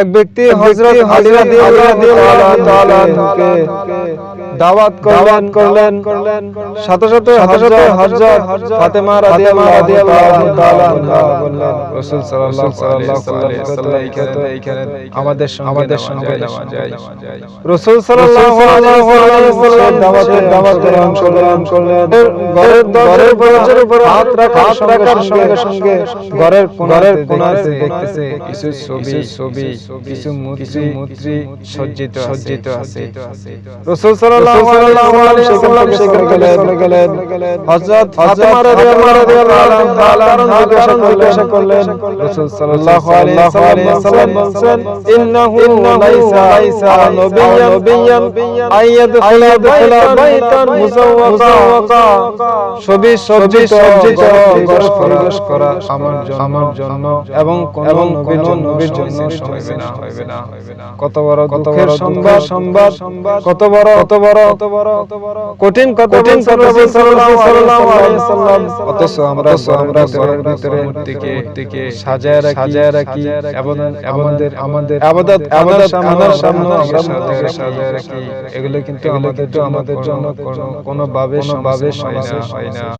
এক ব্যক্তি হযরত আলী রাদিয়াল্লাহু তাআলা দাওয়াত করলেন করলেন সাথে সাথে হযরত হযরত ফাতেমা রাদিয়াল্লাহু তাআলা বললেন রাসূল সাল্লাল্লাহু আলাইহি ওয়াসাল্লাম এইখানে আমাদের আমাদের সঙ্গে যাওয়া যায় রাসূল সাল্লাল্লাহু আলাইহি ওয়াসাল্লাম অংশগ্রহণ করলেন ঘরের ঘরের দরজার উপর হাত রাখার সঙ্গে সঙ্গে ঘরের ঘরের কোণাতে দেখতেছে কিছু ছবি ছবি কিছু মূর্তি মূর্তি সজ্জিত সজ্জিত আছে। রাসূল সাল্লাল্লাহু আলাইহি ওয়াসাল্লাম সেখানে গেলেন। হযরত ফাতেমা রাদিয়াল্লাহু তাআলা জিজ্ঞাসা করলেন। রাসূল সাল্লাল্লাহু আলাইহি ওয়াসাল্লাম বলেন ইন্নাহু লাইসা লাইসা নবিয়্যান আইয়াদখুলা বাইতান মুসাওয়াকা সজ্জিত প্রবেশ করা আমার আমার জন্য এবং কোন নবীর জন্য নবীর জন্য হইবে না হইবে না কত বড় কত বড় সংবাদ সংবাদ কত বড় কত বড় কত বড় কঠিন কঠিন রাসূল সাল্লাল্লাহু আলাইহি অথচ আমরা আমরা ঘরের ভিতরে মূর্তিকে মূর্তিকে সাজায় রাখি সাজায় রাখি এবং আমাদের আমাদের ইবাদত আনার সামনে আমরা সাজায় সাজায় রাখি এগুলো কিন্তু আমাদের আমাদের জন্য কোনো কোনো ভাবে ভাবে হয় না হয় না